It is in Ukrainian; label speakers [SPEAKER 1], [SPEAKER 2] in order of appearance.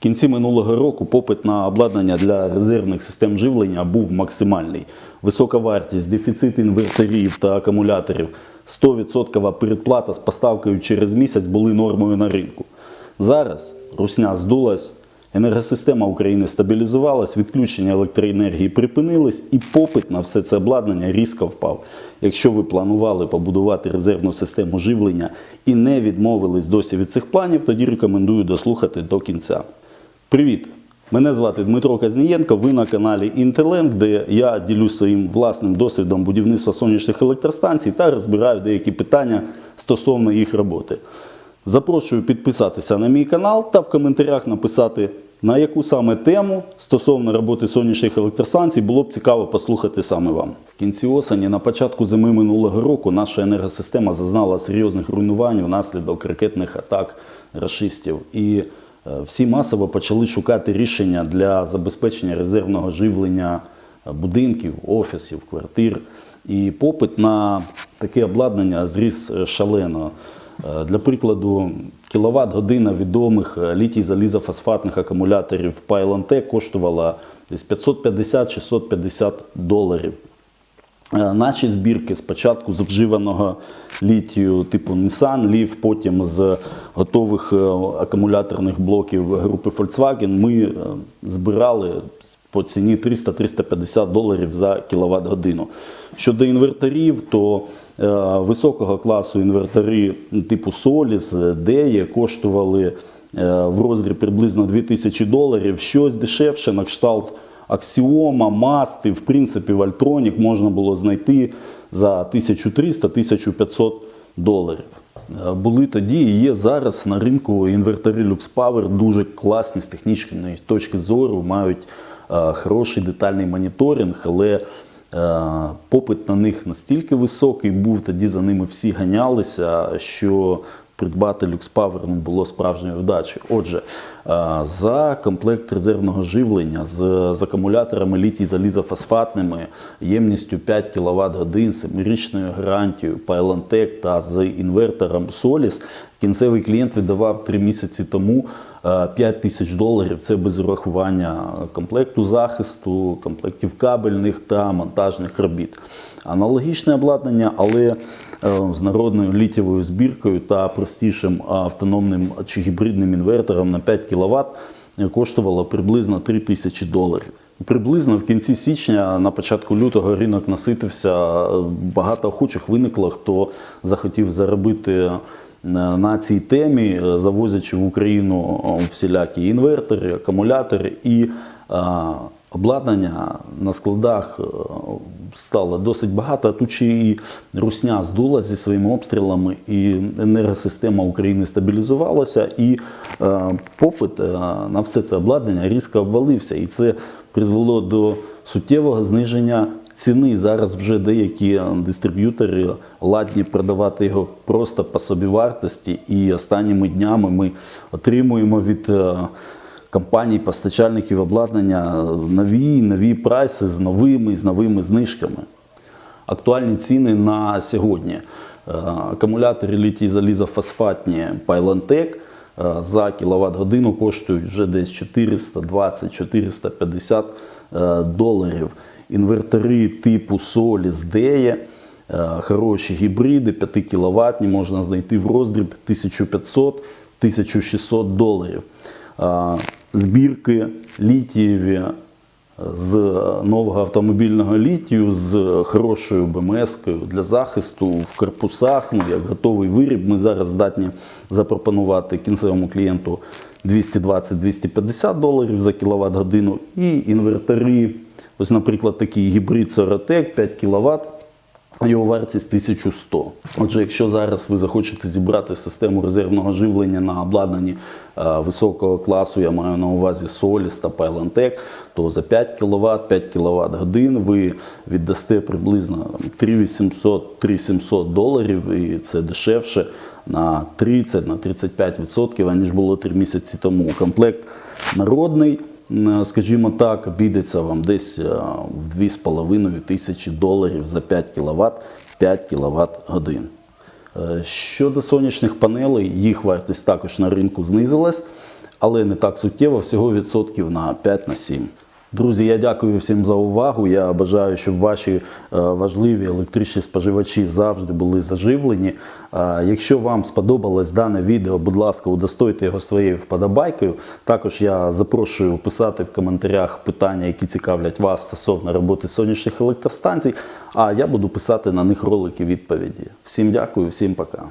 [SPEAKER 1] Кінці минулого року попит на обладнання для резервних систем живлення був максимальний. Висока вартість, дефіцит інверторів та акумуляторів, 100% передплата з поставкою через місяць були нормою на ринку. Зараз русня здулась, енергосистема України стабілізувалась, відключення електроенергії припинились і попит на все це обладнання різко впав. Якщо ви планували побудувати резервну систему живлення і не відмовились досі від цих планів, тоді рекомендую дослухати до кінця. Привіт! Мене звати Дмитро Казнієнко. Ви на каналі Інтерленд, де я ділюсь своїм власним досвідом будівництва сонячних електростанцій та розбираю деякі питання стосовно їх роботи. Запрошую підписатися на мій канал та в коментарях написати, на яку саме тему стосовно роботи сонячних електростанцій було б цікаво послухати саме вам. В кінці осені, на початку зими минулого року, наша енергосистема зазнала серйозних руйнувань внаслідок ракетних атак рашистів. І всі масово почали шукати рішення для забезпечення резервного живлення е, будинків, офісів, квартир. І попит на таке обладнання зріс е, шалено. Е, Для прикладу, кіловат година відомих е, літій залізофосфатних акумуляторів Pylon коштувала десь 550-650 доларів. Е, Наші збірки спочатку з вживаного літію типу Nissan Leaf, потім з готових е, акумуляторних блоків групи Volkswagen ми е, збирали по ціні 300-350 доларів за кіловат годину. Щодо інверторів, то високого класу інвертори типу Solis, Деє коштували в розрі приблизно 2000 доларів, щось дешевше на кшталт Аксіома, Масти, в принципі, Вальтронік можна було знайти за 1300-1500 доларів. Е, Були тоді і є зараз на ринку інвертори LuxPower дуже класні з технічної точки зору, мають е, хороший детальний моніторинг, але е, попит на них настільки високий був, тоді за ними всі ганялися, що придбати LuxPower ну, було справжньою вдачею. Отже, е, за комплект резервного живлення з, з акумуляторами літій залізофосфатними ємністю 5 кВт годин, 7-річною гарантією Pylon та з інвертором Solis кінцевий клієнт віддавав 3 місяці тому е, 5 тисяч доларів. Це без урахування комплекту захисту, комплектів кабельних та монтажних робіт. Аналогічне обладнання, але е, з народною літєвою збіркою та простішим автономним чи гібридним інвертором на 5 кВт коштувало приблизно 3 тисячі доларів. Приблизно в кінці січня, на початку лютого, ринок наситився. Багато охочих виникло, хто захотів заробити е, на цій темі, е, завозячи в Україну е, всілякі інвертори, акумулятори і е, обладнання на складах е, стало досить багато. А тут ще і русня здула зі своїми обстрілами, і енергосистема України стабілізувалася, і е, попит е, на все це обладнання різко обвалився. І це призвело до суттєвого зниження ціни. Зараз вже деякі дистриб'ютори ладні продавати його просто по собівартості. І останніми днями ми отримуємо від компаній, постачальників обладнання нові нові прайси з новими з новими знижками. Актуальні ціни на сьогодні. Е, Акумулятори літій залізофосфатні Pylon за кіловат годину коштують вже десь 420-450 е, доларів. Інвертори типу Solis Deya, е, хороші гібриди 5 кВт можна знайти в роздріб 1500-1600 доларів. Е, Збірки літієві з нового автомобільного літію з хорошою БМС-кою для захисту в корпусах, ну як готовий виріб. Ми зараз здатні запропонувати кінцевому клієнту 220-250 доларів за кіловат годину. І інвертори, ось, наприклад, такий гібрид Sorotec 5 кВт. Його вартість 1100. Отже, якщо зараз ви захочете зібрати систему резервного живлення на обладнанні е, високого класу, я маю на увазі Solis та Pylon то за 5 кВт, 5 кВт годин ви віддасте приблизно 3800-3700 доларів, і це дешевше на 30-35%, аніж було 3 місяці тому. Комплект народний. М, Скажімо так, обійдеться вам десь е, в 2,5 тисячі доларів за 5 кВт, 5 кВт годин. Е, Щодо сонячних панелей, їх вартість також на ринку знизилась, але не так суттєво, всього відсотків на 5 на 7. Друзі, я дякую всім за увагу. Я бажаю, щоб ваші е, важливі електричні споживачі завжди були заживлені. Якщо вам сподобалось дане відео, будь ласка, удостойте його своєю вподобайкою. Також я запрошую писати в коментарях питання, які цікавлять вас стосовно роботи сонячних електростанцій. А я буду писати на них ролики відповіді. Всім дякую, всім пока.